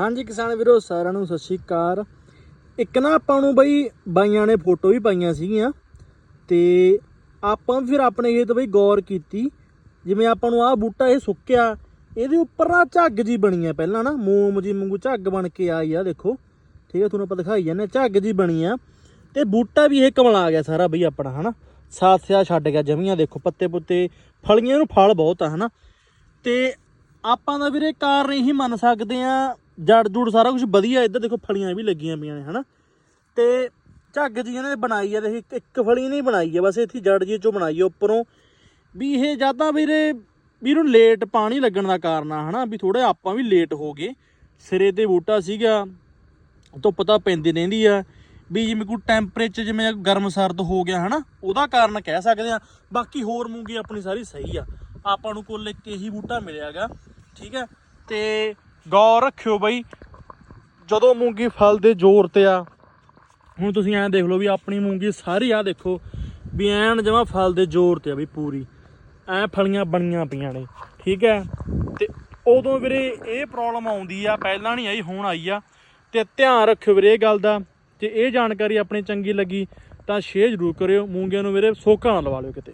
ਹਾਂਜੀ ਕਿਸਾਨ ਵੀਰੋ ਸਾਰਿਆਂ ਨੂੰ ਸਤਿ ਸ਼੍ਰੀ ਅਕਾਲ। ਇੱਕ ਨਾ ਆਪਾਂ ਨੂੰ ਬਈ ਬਾਈਆਂ ਨੇ ਫੋਟੋ ਵੀ ਪਾਈਆਂ ਸੀਗੀਆਂ ਤੇ ਆਪਾਂ ਫਿਰ ਆਪਣੇ ਖੇਤ ਬਈ ਗੌਰ ਕੀਤੀ। ਜਿਵੇਂ ਆਪਾਂ ਨੂੰ ਆਹ ਬੂਟਾ ਇਹ ਸੁੱਕਿਆ ਇਹਦੇ ਉੱਪਰ ਨਾ ਝੱਗ ਜੀ ਬਣੀ ਆ ਪਹਿਲਾਂ ਨਾ ਮੋਮ ਜੀ ਵਾਂਗੂ ਝੱਗ ਬਣ ਕੇ ਆਈ ਆ ਦੇਖੋ। ਠੀਕ ਹੈ ਤੁਹਾਨੂੰ ਆਪਾਂ ਦਿਖਾਈ ਜਾਂਦੇ ਹਾਂ, ਝੱਗ ਜੀ ਬਣੀ ਆ। ਤੇ ਬੂਟਾ ਵੀ ਇਹ ਕਮਲਾ ਗਿਆ ਸਾਰਾ ਬਈ ਆਪਣਾ ਹਨਾ। ਸਾਥ ਸਿਆ ਛੱਡ ਗਿਆ ਜਮੀਆਂ ਦੇਖੋ ਪੱਤੇ ਪੁੱਤੇ ਫਲੀਆਂ ਨੂੰ ਫਲ ਬਹੁਤ ਆ ਹਨਾ। ਤੇ ਆਪਾਂ ਦਾ ਵੀਰੇ ਕਾਰਨ ਇਹੀ ਮੰਨ ਸਕਦੇ ਆ ਜੜ ਜੁੜ ਸਾਰਾ ਕੁਝ ਵਧੀਆ ਇੱਧਰ ਦੇਖੋ ਫਲੀਆਂ ਵੀ ਲੱਗੀਆਂ ਪਈਆਂ ਨੇ, ਹਨਾ? ਤੇ ਝੱਗ ਜੀ ਇਹਨਾਂ ਨੇ ਬਣਾਈ ਆ ਦੇਖ ਇੱਕ- ਇੱਕ ਫਲੀ ਨਹੀਂ ਬਣਾਈ ਆ, ਬਸ ਇੱਥੇ ਜੜ ਜੀ ਚੋਂ ਬਣਾਈ ਆ ਉੱਪਰੋਂ। ਵੀ ਇਹ ਜ਼ਿਆਦਾ ਵੀਰੇ ਵੀ ਇਹਨੂੰ ਲੇਟ ਪਾਣੀ ਲੱਗਣ ਦਾ ਕਾਰਨ ਆ, ਹਨਾ? ਵੀ ਥੋੜੇ ਆਪਾਂ ਵੀ ਲੇਟ ਹੋ ਗਏ। ਸਿਰੇ ਤੇ ਬੂਟਾ ਸੀਗਾ, ਧੁੱਪ ਤਾਂ ਪੈਂਦੀ ਰਹਿੰਦੀ ਆ। ਵੀ ਜਿਵੇਂ ਕੋਈ ਟੈਂਪਰੇਚਰ ਜਿਵੇਂ ਗਰਮ ਸਰਦ ਹੋ ਗਿਆ, ਹਨਾ? ਉਹਦਾ ਕਾਰਨ ਕਹਿ ਸਕਦੇ ਆ। ਬਾਕੀ ਹੋਰ ਮੂੰਗੀ ਆਪਣੀ ਸਾਰੀ ਸਹੀ ਆ। ਆਪਾਂ ਨੂੰ ਕੁੱਲ ਇੱਕ ਇਹੀ ਬੂਟਾ ਮਿਲਿਆਗਾ, ਠੀਕ ਹੈ? ਤੇ ਗੌਰ ਰੱਖਿਓ ਬਈ, ਜਦੋਂ ਮੂੰਗੀ ਫਲ ਦੇ ਜ਼ੋਰ ਤੇ ਆ, ਹੁਣ ਤੁਸੀਂ ਐਂ ਦੇਖ ਲਓ ਵੀ ਆਪਣੀ ਮੂੰਗੀ ਸਾਰੀ ਆ ਦੇਖੋ, ਵੀ ਐਨ ਜਮਾ ਫਲ ਦੇ ਜ਼ੋਰ ਤੇ ਆ ਬਈ ਪੂਰੀ। ਐ ਫਲੀਆਂ ਬਣੀਆਂ ਪਈਆਂ ਨੇ, ਠੀਕ ਹੈ ਤੇ ਉਦੋਂ ਵੀਰੇ ਇਹ ਪ੍ਰੋਬਲਮ ਆਉਂਦੀ ਆ, ਪਹਿਲਾਂ ਨਹੀਂ ਆਈ, ਹੁਣ ਆਈ ਆ। ਤੇ ਧਿਆਨ ਰੱਖਿਓ ਵੀਰੇ ਇਹ ਗੱਲ ਦਾ, ਜੇ ਇਹ ਜਾਣਕਾਰੀ ਆਪਣੀ ਚੰਗੀ ਲੱਗੀ, ਤਾਂ ਸ਼ੇਅਰ ਜ਼ਰੂਰ ਕਰਿਓ, ਮੂੰਗੀਆਂ ਨੂੰ ਵੀਰੇ ਸੋਕਾ ਨਾ ਲਵਾ ਲਿਓ ਕਿਤੇ।